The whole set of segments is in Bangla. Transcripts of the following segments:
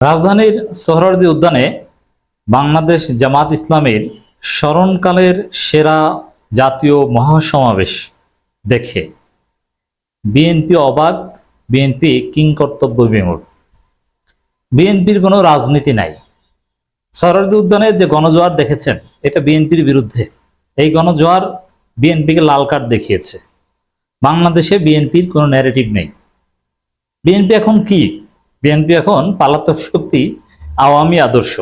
রাজধানীর সোহরাওয়ার্দী উদ্যানে বাংলাদেশ জামাত ইসলামের স্মরণকালের সেরা জাতীয় মহাসমাবেশ দেখে বিএনপি অবাক, বিএনপি কিংকর্তব্য বিমূঢ়। বিএনপির কোনো রাজনীতি নাই। সোহরাওয়ার্দী উদ্যানে যে গণজোয়ার দেখেছেন, এটা বিএনপির বিরুদ্ধে। এই গণজোয়ার বিএনপিকে লাল কার্ড দেখিয়েছে। বাংলাদেশে বিএনপির কোনো ন্যারেটিভ নেই। বিএনপি এখন কি? বিএনপি এখন পালাতক শক্তি আওয়ামী আদর্শ।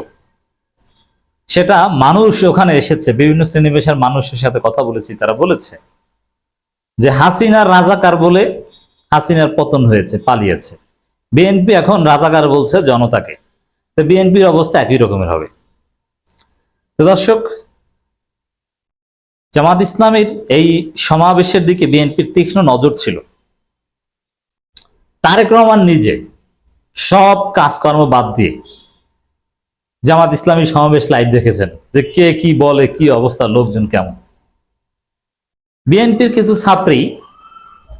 সেটা মানুষ ওখানে এসেছে, বিভিন্ন শ্রেণীবেশার মানুষের সাথে কথা বলেছি, তারা বলেছে যে হাসিনার রাজাকার বলে হাসিনার পতন হয়েছে, পালিয়েছে। বিএনপি এখন রাজাকার বলছে জনতাকে। তো বিএনপির অবস্থা একই রকমের হবে। তো দর্শক, জামাত ইসলামের এই সমাবেশের দিকে বিএনপির তীক্ষ্ণ নজর ছিল। তারেক রহমান নিজে সব কাজকর্ম বাদ দিয়ে জামাত ইসলামী সমাবেশ লাইভ দেখেছেন যে কে কি বলে, কি অবস্থা, লোকজন কেমন? বিএনপির কিছু ছাত্রী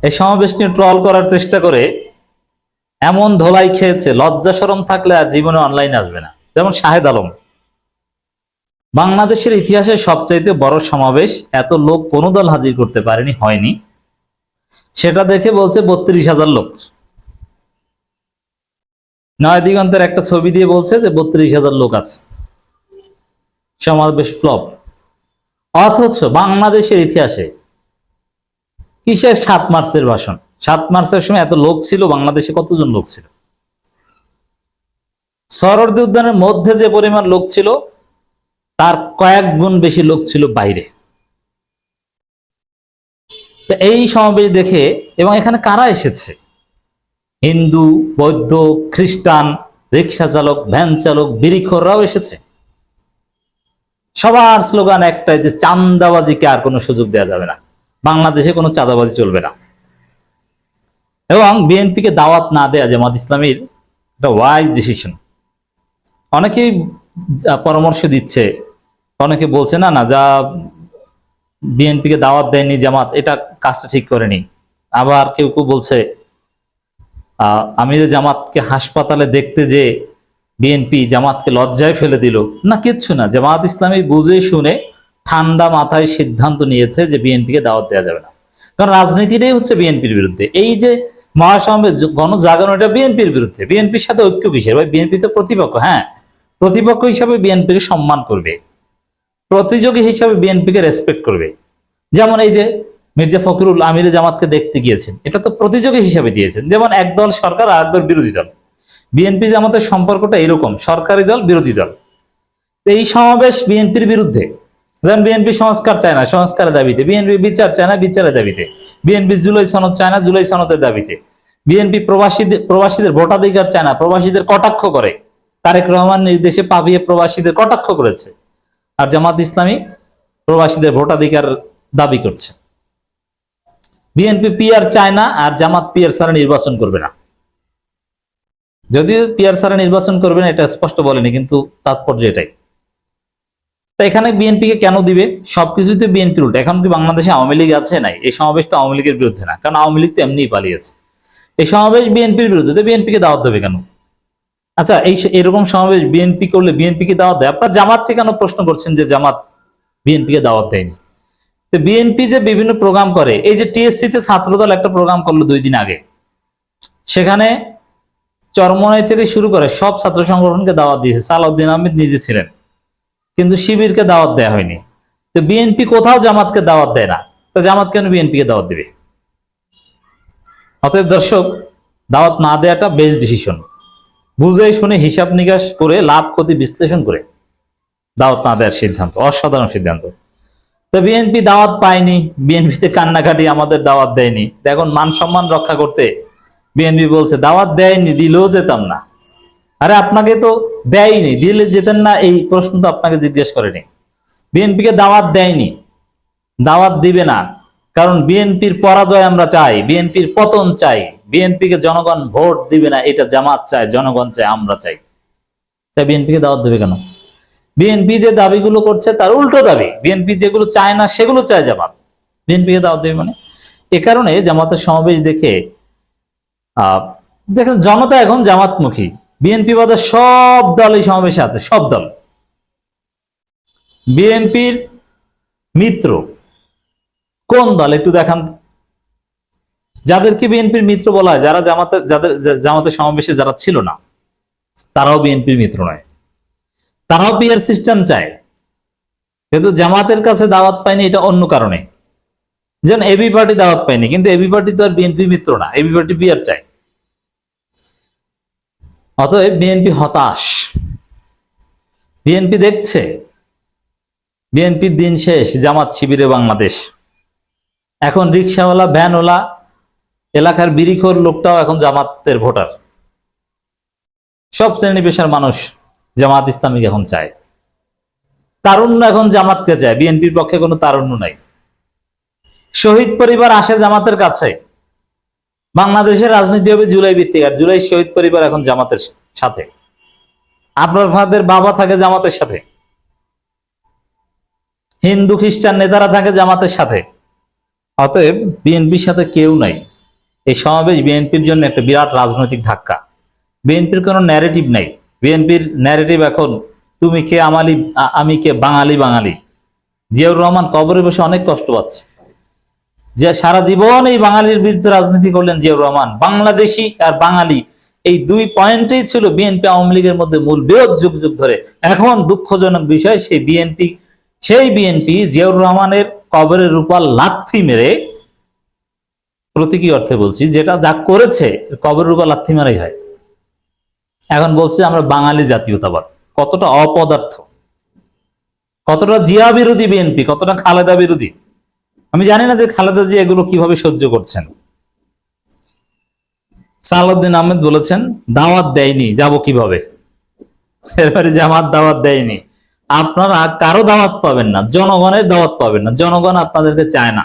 এই সমাবেশ নিয়ে ট্রল করার চেষ্টা করে এমন ধোলাই খেয়েছে, লজ্জা সরম থাকলে আর জীবনে অনলাইন আসবে না। যেমন শাহেদ আলম। বাংলাদেশের ইতিহাসে সবচাইতে বড় সমাবেশ এত লোক কোনো দল হাজির করতে পারেনি, হয়নি। সেটা দেখে বলছে বত্রিশ হাজার লোক। নয় দিগন্তের একটা ছবি দিয়ে বলছে যে বত্রিশ হাজার লোক আছে। সমাবেশ প্লব অথচ বাংলাদেশের ইতিহাসে কিসের সাত মার্চের ভাষণ? সাত মার্চের সময় এত লোক ছিল, বাংলাদেশে কতজন লোক ছিল? সরর্দি উদ্যানের মধ্যে যে পরিমাণ লোক ছিল, তার কয়েক গুণ বেশি লোক ছিল বাইরে। এই সমাবেশ দেখে, এবং এখানে কারা এসেছে? হিন্দু, বৌদ্ধ, খ্রিস্টান রিক্সা চালক ভ্যান চালক বিড়িখোররাও এসেছে। সবার স্লোগান একটাই যে চান্দাবাজিকে আর কোনো সুযোগ দেওয়া যাবে না। বাংলাদেশে কোনো চাঁদাবাজি চলবে না। এবং বিএনপিকে দাওয়াত না দেয়া জামাত ইসলামীর একটা ওয়াইজ ডিসিশন অনেকেই পরামর্শ দিচ্ছে, অনেকে বলছে, না না, যা বিএনপিকে দাওয়াত দেয়নি জামাত, এটা কাজটা ঠিক করেনি। আবার কেউ কেউ বলছে আমির জামাতকে হাসপাতালে দেখতে যে বিএনপি জামাতকে লজ্জায় ফেলে দিল, না, কিচ্ছু না। জামাত ইসলামী বুঝে শুনে ঠান্ডা মাথায় সিদ্ধান্ত নিয়েছে যে বিএনপিকে দাওয়াত দেওয়া যাবে না। কারণ রাজনীতিটাই হচ্ছে বিএনপির বিরুদ্ধে। এই যে মহাসমাবেশ গণজাগরণ, এটা বিএনপির বিরুদ্ধে। বিএনপির সাথে ঐক্য কিসের? ভাই, বিএনপি তো প্রতিপক্ষ হ্যাঁ। প্রতিপক্ষ হিসাবে বিএনপিকে সম্মান করবে। প্রতিযোগী হিসাবে বিএনপিকে রেসপেক্ট করবে। যেমন এই যে মির্জা ফখরুল আমির জামাতকে দেখতে গিয়েছেন। এটা তো প্রতিযোগী হিসাবে দিয়েছেন। যেমন একদল সরকার আর একদল বিরোধী দল। বিএনপি জামাতের সম্পর্কটা এরকম, সরকারি দল, বিরোধী দল। এই সমাবেশ বিএনপির বিরুদ্ধে। যেমন বিএনপি সংস্কার চায় না, সংস্কারের দাবিতে। বিএনপি বিচার চায় না, বিচারের দাবিতে। বিএনপি জুলাই সনদ চায় না, জুলাই সনদের দাবিতে। বিএনপি প্রবাসীদের প্রবাসীদের ভোটাধিকার চায় না, প্রবাসীদের কটাক্ষ করে। তারেক রহমান নির্দেশে পাবিয়ে প্রবাসীদের কটাক্ষ করেছে। আর জামাত ইসলামী প্রবাসীদের ভোটাধিকার দাবি করছে। বিএনপি পিআর চায় না আর জামাত পিআর ছাড়া নির্বাচন করবে না। যদিও পিআর ছাড়া নির্বাচন করবে না, এটা স্পষ্ট বলেনি, কিন্তু তাৎপর্য এটাই। তা এখানে বিএনপিকে কেন দিবে? সবকিছুতে বিএনপির উল্টো। এখন কি বাংলাদেশে আওয়ামী লীগ আছে? নাই। এই সমাবেশ তো আওয়ামী লীগের বিরুদ্ধে না, কারণ আওয়ামী লীগ তো এমনিই পালিয়েছে। এই সমাবেশ বিএনপির বিরুদ্ধে, তো বিএনপিকে দাওয়াত দেবে কেন? আচ্ছা এই এরকম সমাবেশ বিএনপি করলে বিএনপিকে দাওয়াত দেয়? আপনার জামাতকে কেন প্রশ্ন করছেন যে জামাত বিএনপিকে দাওয়াত দেয়নি? তো বিএনপি যে বিভিন্ন প্রোগ্রাম করে, এই যে টিএসসি তে ছাত্রদল একটা প্রোগ্রাম করল দুই দিন আগে। সেখানে চরমনাই থেকে শুরু করে সব ছাত্র সংগঠনকে দাওয়াত দিয়েছে। সালাউদ্দিন আহমেদ নিজে ছিলেন, কিন্তু শিবিরকে দাওয়াত দেওয়া হয়নি। তো বিএনপি কোথাও জামাতকে দাওয়াত দেয় না। তো জামাত কেন বিএনপিকে দাওয়াত দেবে? অতএব দর্শক, দাওয়াত না দেওয়াটা বেস্ট ডিসিশন বুঝে শুনে হিসাব নিকাশ করে, লাভ, ক্ষতি বিশ্লেষণ করে দাওয়াত না দেওয়ার সিদ্ধান্ত, অসাধারণ সিদ্ধান্ত। তো বিএনপি দাওয়াত পায়নি বিএনপিতে কান্নাকাটি আমাদের দাওয়াত দেয়নি। এখন মান সম্মান রক্ষা করতে বিএনপি বলছে, দাওয়াত দেয়নি, দিলেও যেতাম না। আরে, আপনাকে তো দেয়নি, দিলে যেতেন না, এই প্রশ্ন তো আপনাকে জিজ্ঞেস করেনি। বিএনপিকে দাওয়াত দেয়নি, দাওয়াত দিবে না। কারণ বিএনপির পরাজয় আমরা চাই বিএনপির পতন চাই বিএনপিকে জনগণ ভোট দিবে না, এটা জামাত চায়, জনগণ চায়, আমরা চাই। তাই বিএনপিকে দাওয়াত দেবে কেন? বিএনপি যে দাবিগুলো করছে তার উল্টো দাবি বিএনপি যেগুলো চায় না সেগুলো চায় জামাত। বিএনপিকে দাওয়াত দেবে মানে? এ কারণে জামাতের সমাবেশ দেখে দেখেন জনতা এখন জামাতমুখী। বিএনপি বাদে সব দল এই সমাবেশে আছে, সব দল। বিএনপির মিত্র, কোন দল একটু দেখান? যাদেরকে বিএনপির মিত্র বলা হয়, যারা জামাতে, যাদের, জামাতের সমাবেশে যারা ছিল না, তারাও বিএনপির মিত্র নয়। তারাও পিয়ার সিস্টেম চায়। কিন্তু জামাতের কাছে দাওয়াত পায়নি, এটা অন্য কারণে। যেন এবি পার্টি দাওয়াত পায়নি, কিন্তু এবি পার্টি তো আর বিএনপি মিত্র না এবি পার্টি বিয়ার চায়। অতএব বিএনপি হতাশ। বিএনপি দেখছে। বিএনপির দিন শেষ, জামাত শিবিরে বাংলাদেশ। এখন রিক্সাওয়ালা, ভ্যানওয়ালা, এলাকার বিরিখোর লোকটাও এখন জামাতের ভোটার। সব শ্রেণি পেশার মানুষ জামাত ইসলামিক এখন চায়। তারুণ্য এখন জামাতকে চায়, বিএনপির পক্ষে কোনো তারুণ্য নাই। শহীদ পরিবার আসে জামাতের কাছে। বাংলাদেশের রাজনীতি হবে জুলাই ভিত্তিক, আর জুলাই শহীদ পরিবার এখন জামাতের সাথে। আপনার ফাদের বাবা থাকে জামাতের সাথে। হিন্দু, খ্রিস্টান নেতারা থাকে জামাতের সাথে। অতএব বিএনপির সাথে কেউ নাই। এই সমাবেশ বিএনপির জন্য একটা বিরাট রাজনৈতিক ধাক্কা। বিএনপির কোনো ন্যারেটিভ নাই। বিএনপির ন্যারেটিভ এখন, তুমি কে আমালি আমি কে বাঙালি বাঙালি? জিয়াউর রহমান কবরে বসে অনেক কষ্ট পাচ্ছে। যে সারা জীবন এই বাঙালির বিরুদ্ধে রাজনীতি করলেন জিয়াউর রহমান, বাংলাদেশি আর বাঙালি, এই দুই পয়েন্টেই ছিল বিএনপি আওয়ামী লীগের মধ্যে মূল বিরোধ যুগ যুগ ধরে। এখন দুঃখজনক বিষয়, সেই বিএনপি সেই বিএনপি জিয়াউর রহমানের কবরের রূপার লাথি মেরে, প্রতীকী অর্থে বলছি, যেটা যা করেছে কবরের রূপা লাথি মারাই হয়। এখন বলছে আমরা বাঙালি জাতীয়তাবাদ। কতটা অপদার্থ। কতটা জিয়া বিরোধী বিএনপি, কতটা খালেদা বিরোধী। আমি জানি না যে খালেদা জি এগুলো কীভাবে সহ্য করছেন। সালাউদ্দিন আহমেদ বলেছেন, দাওয়াত দেয়নি, যাব কীভাবে? এরপরে জামাত দাওয়াত দেয়নি। আপনারা কারও দাওয়াত পাবেন না, জনগণের দাওয়াত পাবেন না। জনগণ আপনাদেরকে চায় না।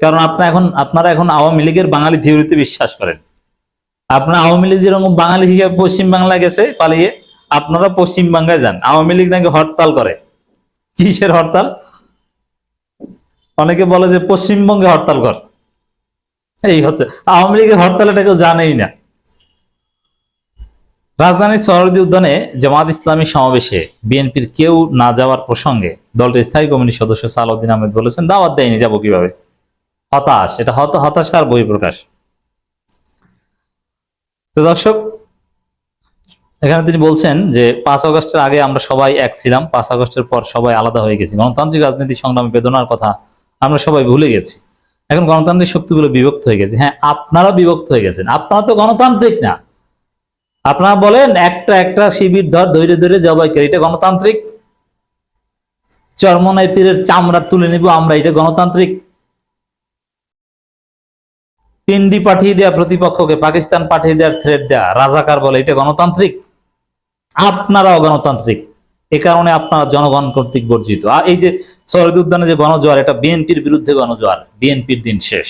কারণ আপনারা এখন আপনারা এখন আওয়ামী লীগের বাঙালি থিওরিতে বিশ্বাস করেন। আপনার আওয়ামী লীগ যেরকম বাঙালি হিসেবে পশ্চিম বাংলায় গেছে পালিয়ে, আপনারা পশ্চিম বাংলায় যান। আওয়ামী লীগ নাকি হরতাল করে। কিসের হরতাল? অনেকে বলে যে পশ্চিমবঙ্গে হরতাল কর। এই হচ্ছে, আওয়ামী লীগের হরতাল এটা কেউ জানেই না। রাজধানীর সরদি উদ্যানে জামাত ইসলামী সমাবেশে বিএনপির কেউ না যাওয়ার প্রসঙ্গে দলটির স্থায়ী কমিটির সদস্য সালাউদ্দিন আহমেদ বলেছেন, দাওয়াত দেয়নি, যাব কীভাবে? হতাশ, এটা হত, হতাশার বই প্রকাশ তো দর্শক, এখানে তিনি বলছেন যে পাঁচ আগস্টের আগে আমরা সবাই এক ছিলাম, পাঁচ আগস্টের পর সবাই আলাদা হয়ে গেছি। গণতান্ত্রিক রাজনীতি সংগ্রামে বেদনার কথা আমরা সবাই ভুলে গেছি। এখন গণতান্ত্রিক শক্তিগুলো বিভক্ত হয়ে গেছে। হ্যাঁ আপনারা বিভক্ত হয়ে গেছেন। আপনারা তো গণতান্ত্রিক না। আপনারা বলেন, একটা একটা শিবির ধর, ধৈর্য ধরে জবাই করে। এটা গণতান্ত্রিক। চরমনাই পীরের চামড়া তুলে নিব আমরা, এটা গণতান্ত্রিক। পিন্ডি পাঠিয়ে দেওয়া প্রতিপক্ষকে পাকিস্তান পাঠিয়ে দেওয়ার থ্রেট দেওয়া রাজাকার বলে, এটা গণতান্ত্রিক? আপনারাও গণতান্ত্রিক। এ কারণে আপনারা জনগণ কর্তৃক বর্জিত আর এই যে শহীদ উদ্যানে যে গণজোয়ার, এটা বিএনপির বিরুদ্ধে গণজোয়ার। বিএনপির দিন শেষ।